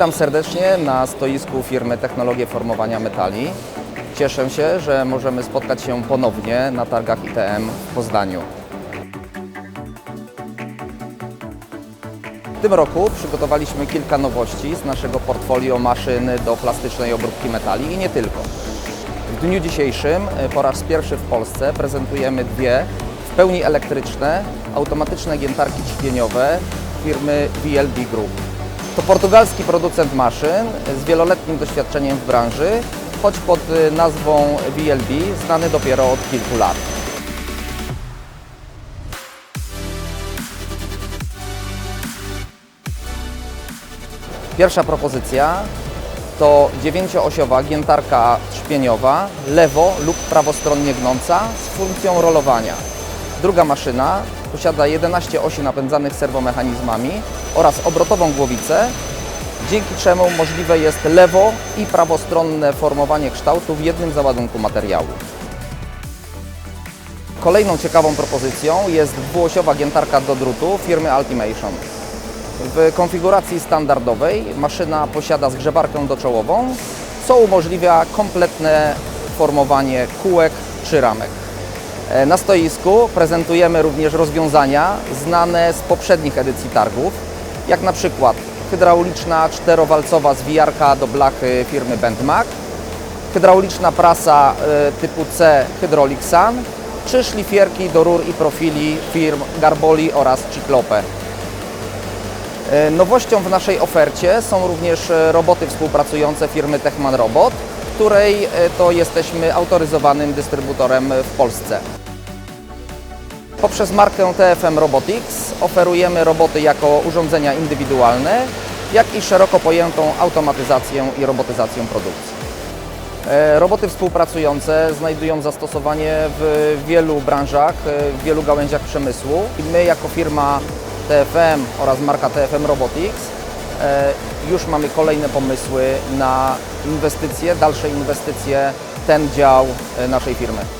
Witam serdecznie na stoisku firmy Technologie Formowania Metali. Cieszę się, że możemy spotkać się ponownie na targach ITM w Poznaniu. W tym roku przygotowaliśmy kilka nowości z naszego portfolio maszyn do plastycznej obróbki metali i nie tylko. W dniu dzisiejszym e, po raz pierwszy w Polsce prezentujemy dwie w pełni elektryczne, automatyczne giętarki ćwieniowe firmy VLB Group. To portugalski producent maszyn z wieloletnim doświadczeniem w branży, choć pod e, nazwą VLB znany dopiero od kilku lat. Pierwsza propozycja to dziewięcioosiowa giętarka trzpieniowa, lewo lub prawostronnie gnąca z funkcją rolowania. Druga maszyna posiada 11 osi napędzanych serwomechanizmami oraz obrotową głowicę, dzięki czemu możliwe jest lewo i prawostronne formowanie kształtu w jednym załadunku materiału. Kolejną ciekawą propozycją jest dwuosiowa giętarka do drutu firmy Ultimation. W konfiguracji standardowej maszyna posiada zgrzewarkę doczołową, co umożliwia kompletne formowanie kółek czy ramek. E, Na stoisku prezentujemy również rozwiązania znane z poprzednich edycji targów, jak na przykład hydrauliczna czterowalcowa zwijarka do blachy firmy Bendmac, hydrauliczna prasa e, typu C Hydraulic Sun, czy szlifierki do rur i profili firm Garboli oraz Ciclope. E, Nowością w naszej ofercie są również roboty współpracujące firmy Techman Robot, której e, to jesteśmy autoryzowanym dystrybutorem w Polsce. Poprzez markę TFM Robotics oferujemy roboty jako urządzenia indywidualne, jak i szeroko pojętą automatyzację i robotyzację produkcji. E, Roboty współpracujące znajdują zastosowanie w wielu branżach, e, w wielu gałęziach przemysłu. My jako firma TFM oraz marka TFM Robotics już mamy kolejne pomysły na inwestycje, dalsze inwestycje ten dział e, naszej firmy.